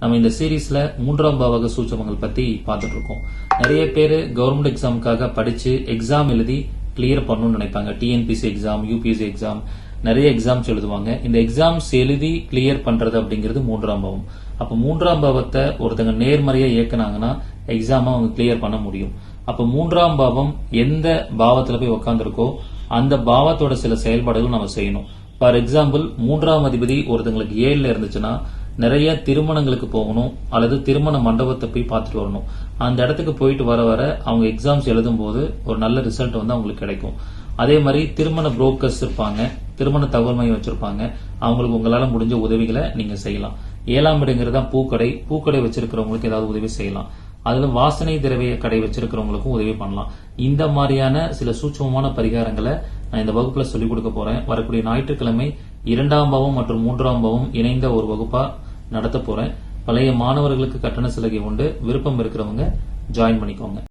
நம்ம இந்த சீரீஸ்ல மூன்றாம் பாவக சூச்சகங்கள் பத்தி பார்த்துட்டு இருக்கோம் நிறைய பேர் கவர்மெண்ட் எக்ஸாமுக்காக படிச்சு எக்ஸாம் எழுதி கிளியர் பண்ணணும்னு நினைப்பாங்க. டிஎன்பிசி எக்ஸாம் யூபிஎஸ்சி எக்ஸாம் நிறைய எக்ஸாம்ஸ் எழுதுவாங்க. இந்த எக்ஸாம்ஸ் எழுதி கிளியர் பண்றது அப்படிங்கிறது மூன்றாம் பாவம். அப்ப மூன்றாம் பாவத்தை ஒருத்தங்க நேர்மறையா இயக்குனாங்கன்னா எக்ஸாம் அவங்க கிளியர் பண்ண முடியும். அப்ப மூன்றாம் பாவம் எந்த பாவத்துல போய் உட்காந்துருக்கோ அந்த பாவத்தோட சில செயல்பாடுகள் நம்ம செய்யணும். ஃபார் எக்ஸாம்பிள் மூன்றாம் அதிபதி ஒருத்தங்களுக்கு ஏழுல இருந்துச்சுன்னா நிறைய திருமணங்களுக்கு போகணும் அல்லது திருமண மண்டபத்தை போய் பார்த்துட்டு வரணும். அந்த இடத்துக்கு போயிட்டு வர வர அவங்க எக்ஸாம்ஸ் எழுதும் போது ஒரு நல்ல ரிசல்ட் வந்து அவங்களுக்கு கிடைக்கும். அதே மாதிரி திருமண புரோக்கர்ஸ் இருப்பாங்க திருமண தகவல் மையம் வச்சிருப்பாங்க. அவங்களுக்கு உங்களால முடிஞ்ச உதவிகளை நீங்க செய்யலாம். ஏழாம் இடங்கிறது தான் பூக்கடை. பூக்கடை வச்சிருக்கிறவங்களுக்கு ஏதாவது உதவி செய்யலாம். அதுல வாசனை திரவிய கடை வச்சிருக்கிறவங்களுக்கும் உதவி பண்ணலாம். இந்த மாதிரியான சில சூட்சமமான பரிகாரங்களை நான் இந்த வகுப்புல சொல்லிக் கொடுக்க போறேன். வரக்கூடிய ஞாயிற்றுக்கிழமை இரண்டாம் பாவம் மற்றும் மூன்றாம் பாவம் இணைந்த ஒரு வகுப்பா நடத்த போறேன். பழைய மாணவர்களுக்கு கட்டண சலுகை உண்டு. விருப்பம் இருக்கிறவங்க ஜாயின் பண்ணிக்கோங்க.